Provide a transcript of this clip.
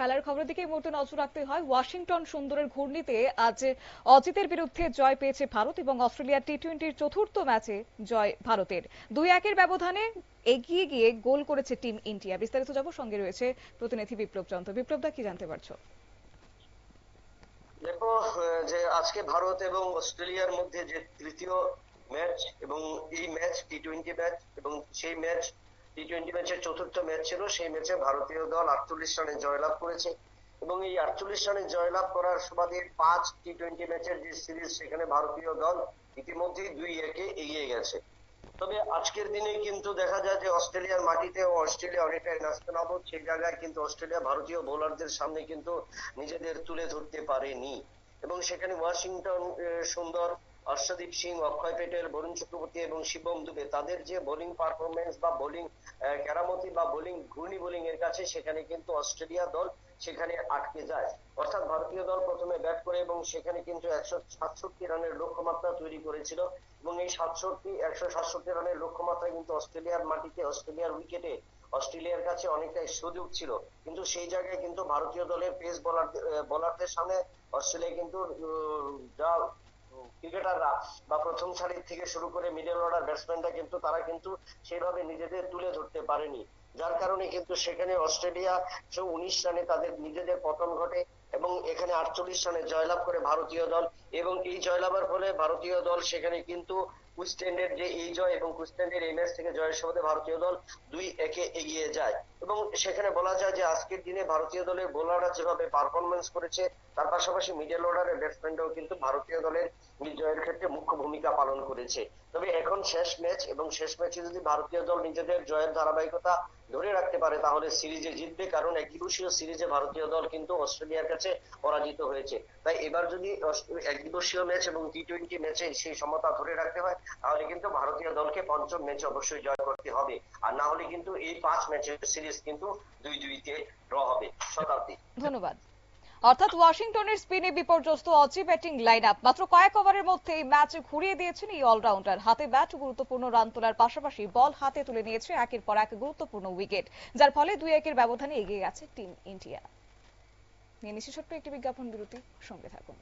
খেলার খবরের দিকে এই মুহূর্তে নজর রাখতে হয়, ওয়াশিংটন সুন্দরের ঘূর্ণিতে আজ অজিতের বিরুদ্ধে জয় পেয়েছে ভারত এবং অস্ট্রেলিয়ার টি টোয়েন্টির চতুর্থ ম্যাচে জয় ভারতের। দুই একের ব্যবধানে এগিয়ে গিয়ে গোল করেছে টিম ইন্ডিয়া। বিস্তারিত যাব সঙ্গে রয়েছে প্রতিনিধি বিপ্লব চন্দ্র বিপ্লব দা, কি জানতে পারছ? দেখো, যে আজকে ভারত এবং অস্ট্রেলিয়ার মধ্যে যে তৃতীয় ম্যাচ এবং এই ম্যাচ টি টোয়েন্টি ম্যাচ এবং সেই ম্যাচ টি টোয়েন্টি ম্যাচের চতুর্থ ম্যাচ ছিল, সেই ম্যাচে ভারতীয় দল আটচল্লিশ রানে জয়লাভ করেছে এবং এই আটচল্লিশ রানে জয়লাভ করার সুবাদে পাঁচ টি টোয়েন্টি ম্যাচের যে সিরিজ সেখানে ভারতীয় দল ইতিমধ্যেই দুই একে এগিয়ে গেছে। তবে আজকের দিনে কিন্তু দেখা যায় যে অস্ট্রেলিয়ার মাটিতে অস্ট্রেলিয়া অনেকটাই নাস্তানাবুদ সেই জায়গায় কিন্তু অস্ট্রেলিয়া ভারতীয় বোলারদের সামনে কিন্তু নিজেদের তুলে ধরতে পারেনি। এবং সেখানে ওয়াশিংটন সুন্দর হর্ষদীপ সিং, অক্ষয় পেটেল, বরুণ চক্রবর্তী এবং শিবম দুবে, তাদের যে বোলিং পারফরমেন্স বা বোলিং কেরামতি বা বোলিং ঘূর্ণি বোলিং এর কাছে সেখানে কিন্তু অস্ট্রেলিয়া দল সেখানে আটকে যায়। অর্থাৎ ভারতীয় দল প্রথমে ব্যাট করে এবং সেখানে কিন্তু একশো সাতষট্টি রানের লক্ষ্যমাত্রা তৈরি করেছিল এবং এই সাতষট্টি, একশো সাতষট্টি রানের লক্ষ্যমাত্রা কিন্তু অস্ট্রেলিয়ার মাটিতে, অস্ট্রেলিয়ার উইকেটে অস্ট্রেলিয়ার কাছে অনেকটাই সুযোগ ছিল। কিন্তু সেই জায়গায় কিন্তু ভারতীয় দলের পেস বোলার বোলারদের সামনে অস্ট্রেলিয়া কিন্তু যা ক্রিকেটাররা বা প্রথম সারির থেকে শুরু করে মিডল অর্ডার ব্যাটসম্যানরা কিন্তু তারা কিন্তু সেভাবে নিজেদের তুলে ধরতে পারেনি। যার কারণে কিন্তু সেখানে অস্ট্রেলিয়া একশো উনিশ রানে তাদের নিজেদের পতন ঘটে এবং এখানে আটচল্লিশ রানে জয়লাভ করে ভারতীয় দল এবং এই জয়লাভের ফলে ভারতীয় দল সেখানে কিন্তু কুইস্ট্যান্ডের যে এই জয় এবং কুইস্টেন্ডের এই ম্যাচ থেকে জয়ের সুবাদে ভারতীয় দল দুই একে এগিয়ে যায়। এবং সেখানে বলা যায় যে আজকের দিনে ভারতীয় দলের বোলাররা যেভাবে পারফরমেন্স করেছে, তার পাশাপাশি মিডল অর্ডারের ব্যাটসম্যানরাও কিন্তু ভারতীয় দলের জয়ের ক্ষেত্রে মুখ্য ভূমিকা পালন করেছে। তবে এখন শেষ ম্যাচ এবং শেষ ম্যাচে যদি ভারতীয় দল নিজেদের জয়ের ধারাবাহিকতা ধরে রাখতে পারে, তাহলে সিরিজে জিতবে, কারণ একদিবসীয় সিরিজে ভারতীয় দল কিন্তু অস্ট্রেলিয়ার কাছে পরাজিত হয়েছে। তাই এবার যদি একদিবসীয় ম্যাচ এবং টি টোয়েন্টি ম্যাচে সেই সমতা ধরে রাখতে হয়, তাহলে কিন্তু ভারতীয় দলকে পঞ্চম ম্যাচে অবশ্যই জয় করতে হবে। আর না হলে কিন্তু এই পাঁচ ম্যাচের সিরিজ কিন্তু দুই দুইতে ড্র হবে। শতাব্দী। ধন্যবাদ। অর্থাৎ ওয়াশিংটনের স্পিনে বিপর্যস্ত অজি ব্যাটিং লাইন আপ মাত্র কয়েক ওভারের মধ্যে এই ম্যাচ ঘুরিয়ে দিয়েছেন এই অলরাউন্ডার। হাতে ব্যাট, গুরুত্বপূর্ণ রান তোলার পাশাপাশি বল হাতে তুলে নিয়েছে একের পর এক গুরুত্বপূর্ণ উইকেট, যার ফলে দুই একের ব্যবধানে এগিয়ে গেছে টিম ইন্ডিয়া। নিয়ে নিচ্ছি একটি বিজ্ঞাপন বিরতি, সঙ্গে থাকুন।